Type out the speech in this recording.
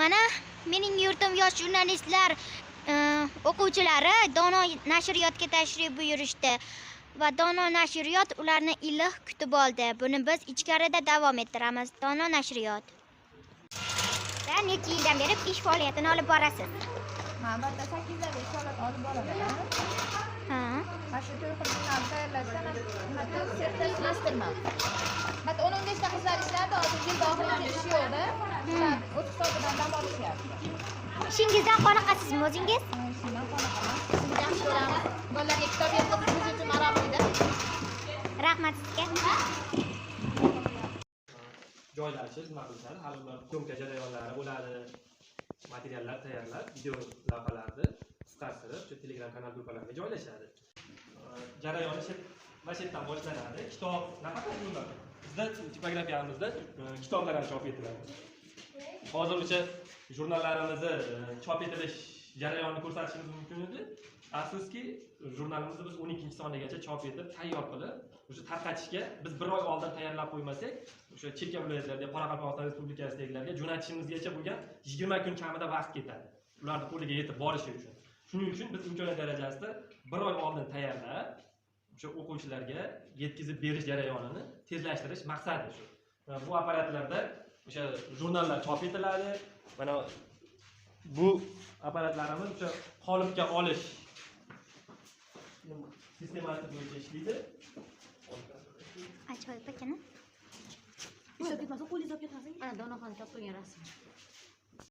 mana mening yurtim yosh jurnalistlar e, o'quvchilari dono nashriyotga tashrif buyurishdi va dono nashriyot ularni iliq kutib oldi buni biz ichkarida davom ettiramiz dono nashriyot necha yildan beri ish faoliyatini olib borasiz albatta sakkizdan beri faoliyat olib boraman. ha Mana shu to'y xizmatlarni tayyorlashdan hatto sertifikatlashtiraman. Hatto o'n o'n beshta qizlar ishlardi, hozir yil oxirigacha ish yo'qda. Hisobidan dam olishyapti. Ishingizdan qoniqasizmi o'zingiz Ha, Shundan qoniqaman. Sizni yaxshi ko'ramiz. Bolalarga kitob yetkazish uchun maroqlidir. rahmat sizga joylariga nima qilishadi hali ular ko'mka jarayonlari bo'ladi materiallar tayyorlab video lavhalarni qisqartirib shu telegram kanal gruppalarga joylashadi Э, jarayoni shu mana shu yerdan boshlanadi kitob nafaqat bunlar bizda tipografiyamizda e, kitoblar ham chop etiladi hozir o'sha jurnallarimizni e, chop etilish jarayonini ko'rsatishimiz mumkin edi. Afsuski jurnalimizni biz o'n ikkinchi sonigacha chop etib tayyor qilib o'sha tarqatishga biz bir oy oldin tayyorlab qo'ymasak o'sha chekka viloyatlarga qoraqalpog'iston respublikasidagilarga jo'natishimizgacha bo'lgan yigirma kun kamida vaqt ketadi. Ularni qo'liga yetib borishi uchun. Shuning uchun biz imkoniyat darajasida bir oy oldin tayyorlab o'sha o'quvchilarga yetkazib berish jarayonini tezlashtirish maqsadi shu. Bu apparatlarda o'sha jurnallar chop etiladi mana bu apparatlarimiz o'sha qolipga olish sistemasi bo'yicha ishlaydi ajoyib akana Hisob ketmasa qo'l hisob ketmasin. Ana donaxon chop qo'ygan rasm.